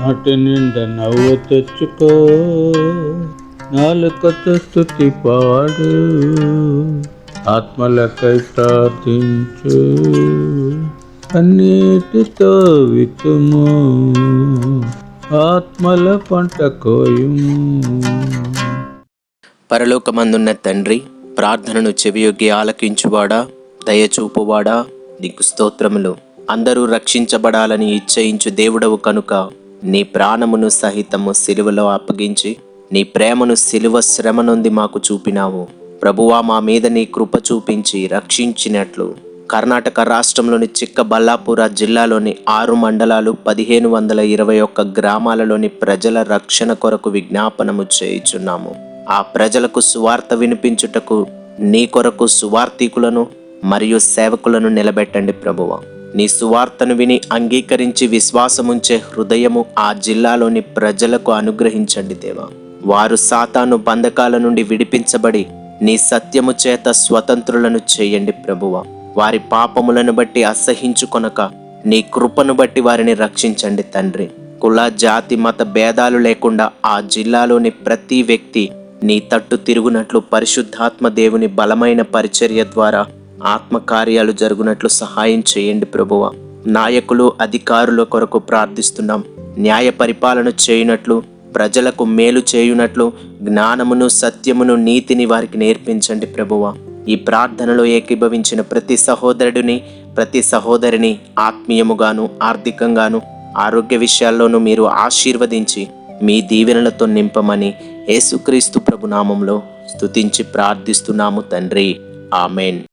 నాటి నిండా నవ్వు తెచ్చుకో. నాలుకతో స్థుతి పాడు. ఆత్మలకై ప్రార్థించు. అన్నిటితో వితుము ఆత్మల పంట కోయుము. పరలోకమందున్న తండ్రి ప్రార్థనను చెవియొగ్గి ఆలకించువాడా? దయచూపువాడా? నీకు స్తోత్రములు. అందరూ రక్షించబడాలని ఇచ్చయించు దేవుడవు కనుక నీ ప్రాణమును సహితము సిలువలో అప్పగించి నీ ప్రేమను సిలువ శ్రమ నుండి మాకు చూపినావు. ప్రభువా మా మీద నీ కృప చూపించి రక్షించినట్లు. కర్ణాటక రాష్ట్రంలోని చిక్కబల్లాపుర జిల్లాలోని ఆరు మండలాలు పదిహేను వందల ఇరవై ఒక్క గ్రామాలలోని ప్రజల రక్షణ కొరకు విజ్ఞాపనము చేయుచున్నాము. ఆ ప్రజలకు సువార్త వినిపించుటకు నీ కొరకు సువార్థికులను మరియు సేవకులను నిలబెట్టండి ప్రభువ. నీ సువార్తను విని అంగీకరించి విశ్వాసముంచే హృదయము ఆ జిల్లాలోని ప్రజలకు అనుగ్రహించండి దేవా. వారు సాతాను బంధకాల నుండి విడిపించబడి నీ సత్యము చేత స్వతంత్రులను చేయండి ప్రభువ. వారి పాపములను బట్టి అసహించుకొనక నీ కృపను బట్టి వారిని రక్షించండి తండ్రి. కుల జాతి మత భేదాలు లేకుండా ఆ జిల్లాలోని ప్రతి వ్యక్తి నీ తట్టు తిరుగునట్లు పరిశుద్ధాత్మ దేవుని బలమైన పరిచర్య ద్వారా ఆత్మకార్యాలు జరుగునట్లు సహాయం చేయండి ప్రభువ. నాయకులు అధికారుల కొరకు ప్రార్థిస్తున్నాం. న్యాయ పరిపాలన చేయునట్లు ప్రజలకు మేలు చేయునట్లు జ్ఞానమును సత్యమును నీతిని వారికి నేర్పించండి ప్రభువ. ఈ ప్రార్థనలో ఏకీభవించిన ప్రతి సహోదరుడిని ప్రతి సహోదరిని ఆత్మీయముగాను ఆర్థికంగాను ఆరోగ్య విషయాల్లోనూ మీరు ఆశీర్వదించి మీ దీవెనలతో నింపమని యేసుక్రీస్తు ప్రభు నామంలో స్తుతించి ప్రార్థిస్తున్నాము తండ్రి. ఆమెన్.